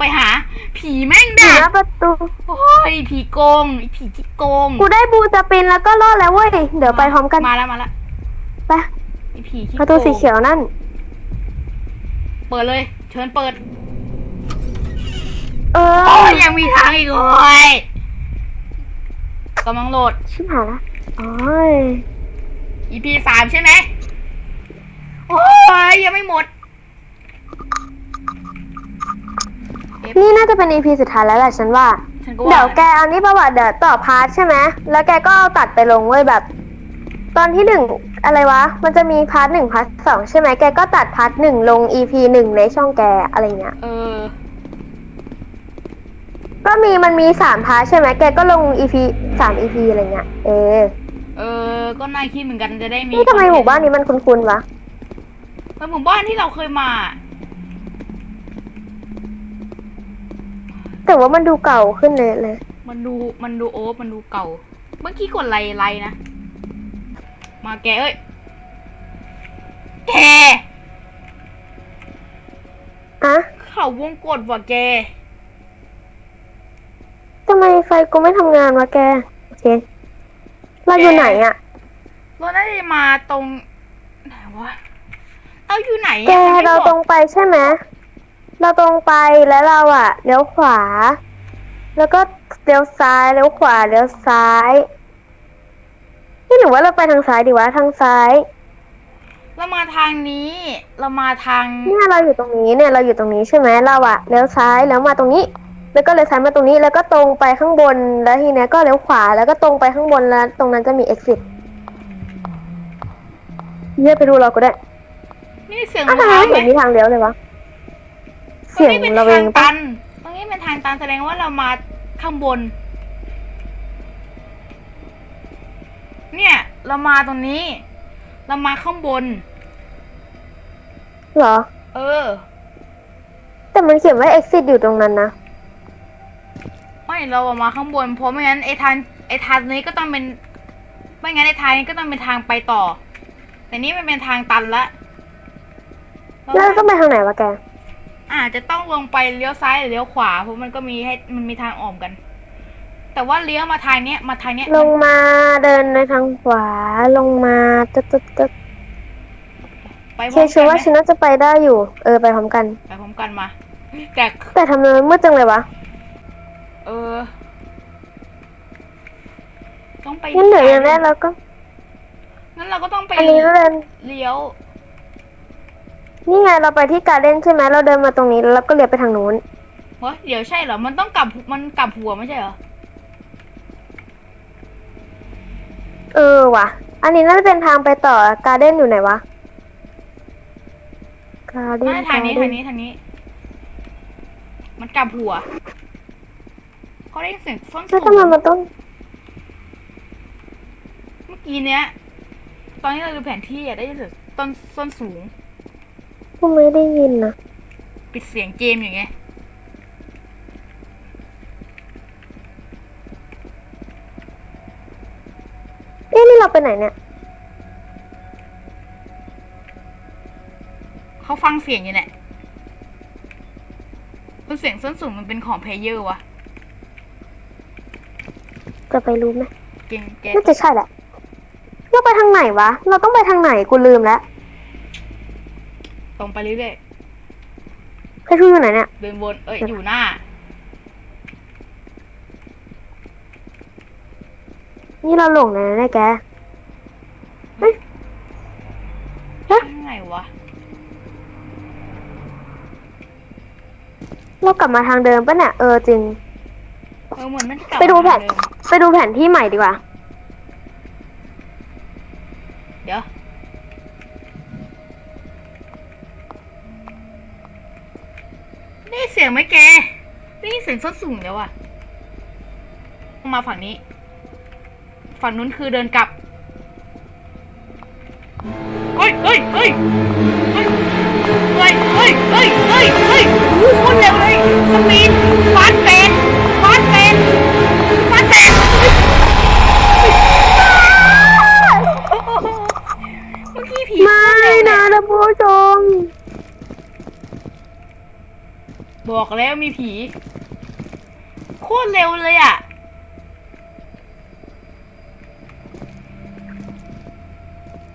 ไปหา ผีแม่งอยู่ด่าหน้าประตู โอ้ยผีโกงไอ้ผีที่โกงกูได้บูสปินแล้วก็รอดแล้วเว้ย เดี๋ยวไปพร้อมกัน มาแล้วมาแล้วไปไอ้ผีที่ประตูสีเขียวนั่น เปิดเลย เชิญเปิด เอโอ้อยยังมีทางอีกโอ้ยกำลังโหลด ชิบหายละโอ้ย EP สามใช่ไหมโอ้ยยังไม่หมด นี่น่าจะเป็น EP สุดท้ายแล้วแหละฉันว่า ฉันก็ว่าเดี๋ยวแกเอานี่ประวัติเดี๋ยวต่อพาร์ทใช่ไหมแล้วแกก็เอาตัดไปลงเว้ยแบบ ตอนที่หนึ่งอะไรวะ มันจะมีพาร์ทหนึ่งพาร์ทสองใช่ไหมแกก็ตัดพาร์ทหนึ่งลง EP หนึ่งในช่องแกอะไรเงี้ย เออ ก็มีมันมีสามพาร์ทใช่ไหมแกก็ลง EP สาม EP อะไรเงี้ย เออ เออ ก็น่าคิดเหมือนกันจะได้มีนี่ทำไมหมู่บ้านนี้มันคุ้นๆวะเป็นหมู่บ้านที่เราเคยมา แต่ว่ามันดูเก่าขึ้นเลยเลย มันดูมันดูโอ๊บมันดูเก่า เมื่อกี้กดไลไลนะ มาแกเอ้ยแกอะเขาวงกดว่ะแกทำไมไฟกูไม่ทำงานวะแกโอเคเราอยู่ไหนอะเราน่าจะมาตรงไหนวะเอาอยู่ไหนอะแกมันไม่เราบอกตรงไปใช่ไหม เราตรงไปแล้วเราอะเลี้ยวขวา แล้วก็เลี้ยวซ้ายเลี้ยวขวาเลี้ยวซ้ายนี่หรือว่าเราไปทางซ้ายดีวะทางซ้ายเรามาทางนี้ เรามาทางเนี่ยเราอยู่ตรงนี้เนี่ยเราอยู่ตรงนี้ใช่ไหมเราอะเลี้ยวซ้ายแล้วมาตรงนี้ แล้วก็เลี้ยวซ้ายมาตรงนี้ แล้วก็ตรงไปข้างบนแล้วทีเนี้ยก็เลี้ยวขวาแล้วก็ตรงไปข้างบนแล้ว ตรงนั้นจะมี exit เยี่ยไปดูเราก็ได้นี่เสียงอ้าวทำไมร้าไม่ไหมเห็นมีทางเลี้ยวเลยวะเสียงตรงนี้เป็นเราเอทางงปะตันตรงนี้เป็นทางตันแสดงว่าเรามาข้างบน เนี่ย เรามาตรงนี้ เรามาข้างบน เหรอ เออ แต่มันเขียนว่า exit อยู่ตรงนั้นนะ ไม่เราออกมาข้างบน เพราะไม่งั้นไอ้ทางไอ้ทางนี้ก็ต้องเป็น ไม่งั้นไอ้ทางนี้ก็ต้องเป็นทางไปต่อ แต่นี่มันเป็นทางตันละเราแล้วเราต้องไปทางไหนวะแก อาจจะต้องลงไปเลี้ยวซ้ายหรือเลี้ยวขวาเพราะมันก็มีให้มันมีทางออมกัน แต่ว่าเลี้ยวมาทางเนี้ยมาทางเนี้ยลงมาเดินในทางขวาลงมาตึ๊ดตึ๊ดตึ๊ดไปพเชร้อมชักัวนว่าไหมฉันน่าจะไปได้อยู่ เออไปพร้อมกัน ไปพร้อมกันมาแต่แต่ทำไมมันมืดจังเลยวะเออ ต้องไปงั้นเดี๋ยวอย่างแรกเราก็ งั้นเราก็ต้องไปอันนี้เราเดินเลี้ยว นี่ไงเราไปที่การเด้นใช่ไหมเราเดินมาตรงนี้แล้วเราก็เลี้ยวไปทางนู้น เฮ้ยเดี๋ยวใช่เหรอ มันต้องกลับมันกลับหัวไม่ใช่เหรอ เออว่ะ อันนี้น่าจะเป็นทางไปต่อการเด้นอยู่ไหนวะการเด้นไม่ทางนี้ทางนี้ทางนี้ มันกลับหัวเขาได้ยินเสียงส้นสูแล้วงทำไมมันต้อง เมื่อกี้เนี้ย ตอนที่เราดูแผนที่อะได้ยินเสียงต้นส้นสูง กูไม่ได้ยินนะปิดเสียงเกมอยู่ไง เอ๊ะนี่เราไปไหนเนี่ย เขาฟังเสียงอยู่เนี่ยคือเสียงส้นสูงมันเป็นของเพลเยอร์วะจะไปรู้ไหมเก่งแกน่าจะใช่แหละเราไปทางไหนวะ เราต้องไปทางไหนกูลืมแล้ว ตรงไปเรื่อยเพชรทูอยู่ไหนเนี่ยๆเดินวนเอ้ยอยู่หน้า นี่เราหลงเลยนะเนี่ยแกยังไงวะ เรากลับมาทางเดิมปะเนี่ยเออจริง เออเหมือนมันกลับไปดูแผมานเดิมไปดูแผนที่ใหม่ดีกว่า นี่เสียงไหมแกนี่เสียงส้นสูงแล้วอะมาฝั่งนี้ ฝั่งนู้นคือเดินกลับ เฮ้ยเฮ้ยเฮ้ยเฮ้ยเฮ้ยเฮ้ยเฮ้ยเฮ้ยเฮ้ยโอ้โหเร็วเลย สปีดฟาสเบบอกแล้วมีผี โคตรเร็วเลยอะ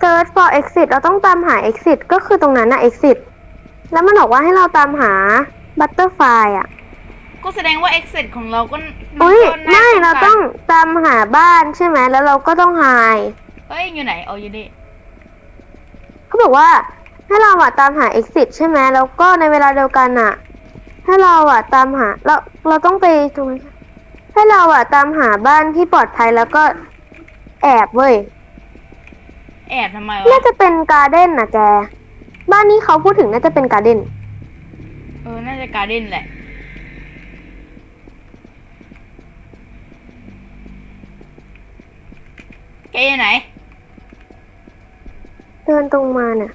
search for exit เราต้องตามหา exit ก็คือตรงนั้นนะ exit แล้วมันบอกว่าให้เราตามหา butterfly อะ ก็แสดงว่า exit ของเราก็มันอุ้ยก็น่ไม่สงสเราต้องตามหาบ้านใช่ไหมแล้วเราก็ต้องหายเฮ้ยอยู่ไหนอ๋ออยู่นี่เขาบอกว่าให้เราอะตามหา exit ใช่ไหมแล้วก็ในเวลาเดียวกันอะ ให้เราอะตามหาเราเราต้องไปตรงนั้นให้เราอะตามหาบ้านที่ปลอดภัยแล้วก็แอบเว้ย แอบทำไมน่าวะจะเป็นการ์เด้นนะแก บ้านนี้เขาพูดถึงน่าจะเป็นการ์เด้น เออ น่าจะการ์เด้นแหละ แกอยู่ไหนเดินตรงมาเนี่ย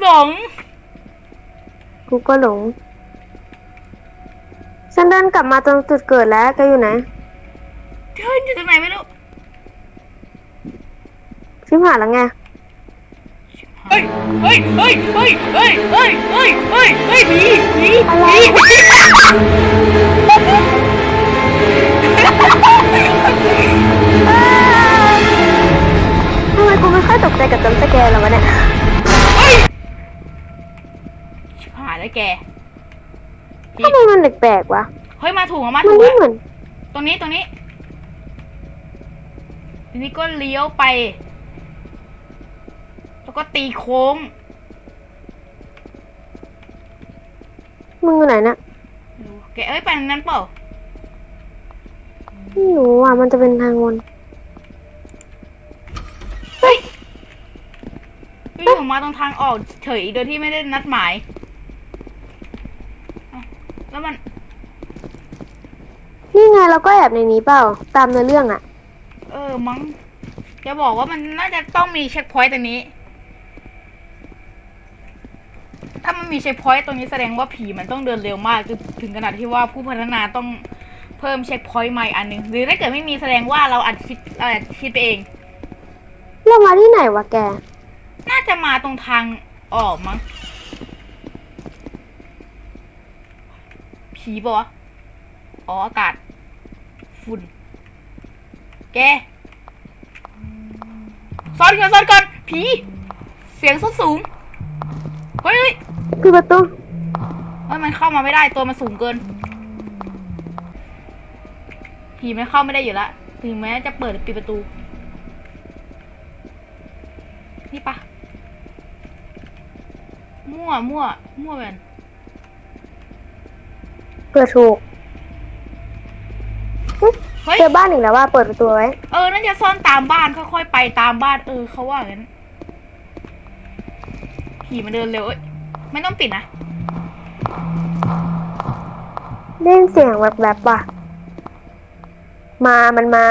หลง กูก็หลง ฉันเดินกลับมาตรงจุดเกิดแล้วแกอยู่ไหน เดินอยู่ตรงไหนไม่รู้ชิมหายแล้วไง เฮ้ย เฮ้ย เฮ้ย เฮ้ย เฮ้ย เฮ้ย เฮ้ย เฮ้ย เฮ้ยผีผีอะไรผี กๆวะเฮ้ยมาถูกอะมามันถูกไม่อะเหมือนตรงนี้ตรงนี้ทีนี้ก็เลี้ยวไป แล้วก็ตีโค้งมึงอยู่ไหนเนี่ยแกเอ้ยไปทางนั้นเปล่าไม่รู้อะมันจะเป็นทางวนเฮ้ยอยู่ๆมาตรงทางออกเฉยโดยที่ไม่ได้นัดหมายอ้าวแล้วมัน นี่ไงเราก็แอบในนี้เปล่า ตามเนื้อเรื่องอะเออมั้งจะบอกว่ามันน่าจะต้องมีเช็คพอยต์ตรงนี้ ถ้ามันมีเช็คพอยต์ตรงนี้แสดงว่าผีมันต้องเดินเร็วมากจนถึงขนาดที่ว่าผู้พัฒนาต้องเพิ่มเช็คพอยต์ใหม่อันหนึงหรือถ้าเกิดไม่มีแสดงว่าเราอาจคิดเราอาจคิดไปเอง เรามาที่ไหนวะแก น่าจะมาตรงทางออกมั้งผีปะวะ อ๋ออากาศฝุ่น แกซ่อนก่อนซ่อนก่อนผี เสียงส้นสูง เฮ้ยเฮ้ยคือประตูเฮ้ยมันเข้ามาไม่ได้ตัวมันสูงเกิน ผีมันเข้าไม่ได้อยู่แล้วถึงแม้จะเปิดหรือปิดประตู นี่ปะมั่วมั่วมั่วแวนเปิดถูก เฮ้ย เจอบ้านอีกแล้วว่าเปิดประตูไว้ เออน่าจะซ่อนตามบ้านค่อยๆไปตามบ้านเออเขาว่างั้นผีมันเดินเร็วเอ้ยไม่ต้องปิดนะได้ยินเสียงแบบแบบๆว่ะ มา มันมา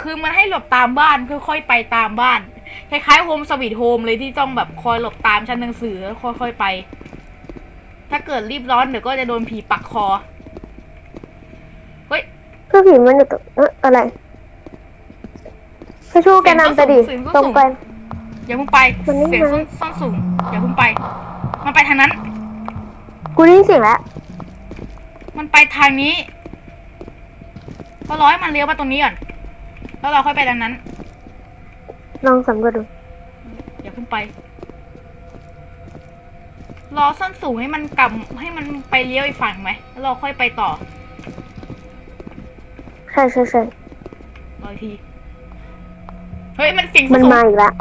คือมันให้หลบตามบ้านค่อยๆไปตามบ้าน คล้ายๆโฮมสวีทโฮมเลยที่ต้องแบบคอยหลบตามชั้นหนังสือแล้วค่อยๆไป ถ้าเกิดรีบร้อนเดี๋ยวก็จะโดนผีปักคอ เฮ้ยคือผีมันอยู่ตรงเอ๊ะอะไรพระชูแกนำไปดิเสียงก็สูงตรงไป อย่าเพิ่งไปมันไม่เสียงมาส้นส้นสูงอย่าเพิ่งไป มันไปทางนั้น กูได้ยินเสียงแล้วมันไปทางนี้ ก็ร้อยมันเลี้ยวมาตรงนี้ก่อน แล้วเราค่อยไปทางนั้น ลองสำรวจดูอย่าเพิ่งไป รอส้นสูงให้มันกลับให้มันไปเลี้ยวอีกฝั่งไหมแล้วเราค่อยไปต่อใช่ใช่ใช่รออีกที เฮ้ย มันเสียงมันสูงมาอีกแล้ว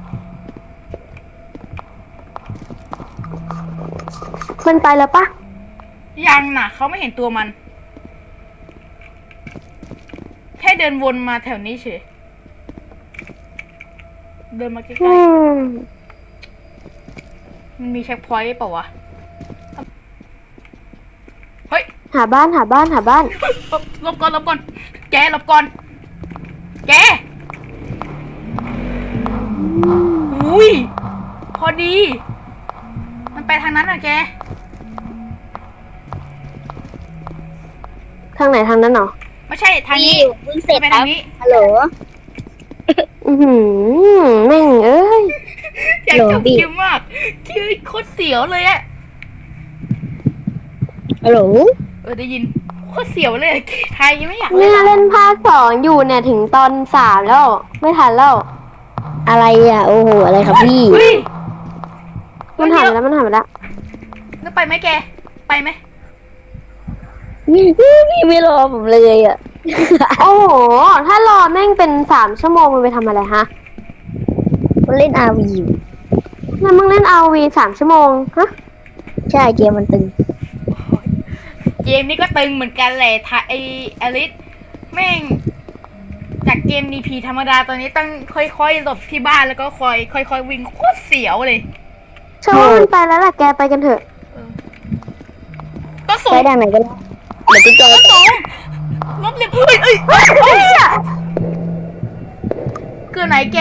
มันไปแล้วปะยังน่ะเขาไม่เห็นตัวมัน แค่เดินวนมาแถวนี้เฉยเดินมาใกอืล้มๆมันมีเช็คพอยต์เปล่าวะ เฮ้ย หาบ้านหาบ้านหาบ้าน หลบก่อนหลบก่อน แกหลบก่อน แกอุ้ย พอดี มันไปทางนั้นอะแก ทางไหนทางนั้นเหรอ ไม่ใช่ทางนี้เพิ่งเสร็จไปครัทาบงนี้ฮัลโหล อือหือแม่งเอ้ย แกอยากจบเกมมากคือโคตรเสียวเลยอะฮัลโหล เออได้ยินโคตรเสียวเลยอะไทยยังไม่อยากเนี่ยเล่นเล่นภาคสองอยู่เนี่ยถึงตอนสามแล้ว ไม่ทันแล้ว อะไรอะ โอ้โห อะไรครับพี่ เฮ้ยมันหันไปแล้ว มันหันไปแล้วแล้วไปไหมแก ไปไหมพี่พี่ไม่รอผมเลยอะ โอ้โห ถ้ารอแม่งเป็นสามชั่วโมงมึงไปทำอะไรฮะเล่นอาวีอยู่แล้วมึงเล่นเอาวีสามชั่วโมงฮะ ใช่เกมมันตึง เกมนี้ก็ตึงเหมือนกันแหละทาไออลิสแม่ง จากเกม DP ธรรมดาตอนนี้ต้องค่อยๆหลบที่บ้านแล้วก็คอยค่อยๆวิ่งโคตรเสียวเลยเชื่อว่ามันไปแล้วแหละแกไปกันเถอะ ก็สูไปงได้ไหนก็ได้เดี๋ยวพี่จอยก็สูงรถเรียบเฮ้ยเอ้ยเอ้ยเอ้ยเกินไหนแก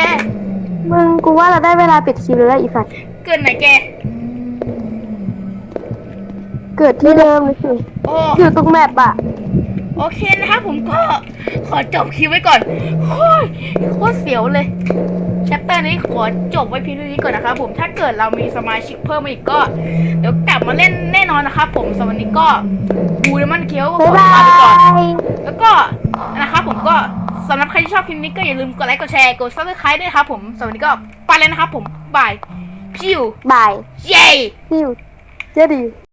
มึงกูว่าเราได้เวลาปิดคลิปแล้วอีสัตว์เกินไหนแก เกิดที่เดิมเลยสิโอ้อยู่ตรงแมปอะโอเคนะครับผมก็ขอจบคลิปไว้ก่อนโอ้ยโคตรเสียวเลยแชปเตอร์นี้ขอจบไว้เพียงเท่านี้ก่อนนะครับผมถ้าเกิดเรามีสมาชิกเพิ่มมาอีกก็ เดี๋ยวกลับมาเล่นแน่นอนนะครับผมสำหรับวันนี้ก็บูดมันเคี้ยวก็ขบ๊ายอบาลาไปก่อนยแล้วก็นะครับผมก็สำหรับใครที่ชอบคลิปนี้ก็อย่าลืมกดไลค์กดแชร์กดซับสไครต์ด้วยนะครับผมสำหรับวันนี้ก็ไปแล้วนะครับผมบายพิวบายเย้พิวเจ๊ดี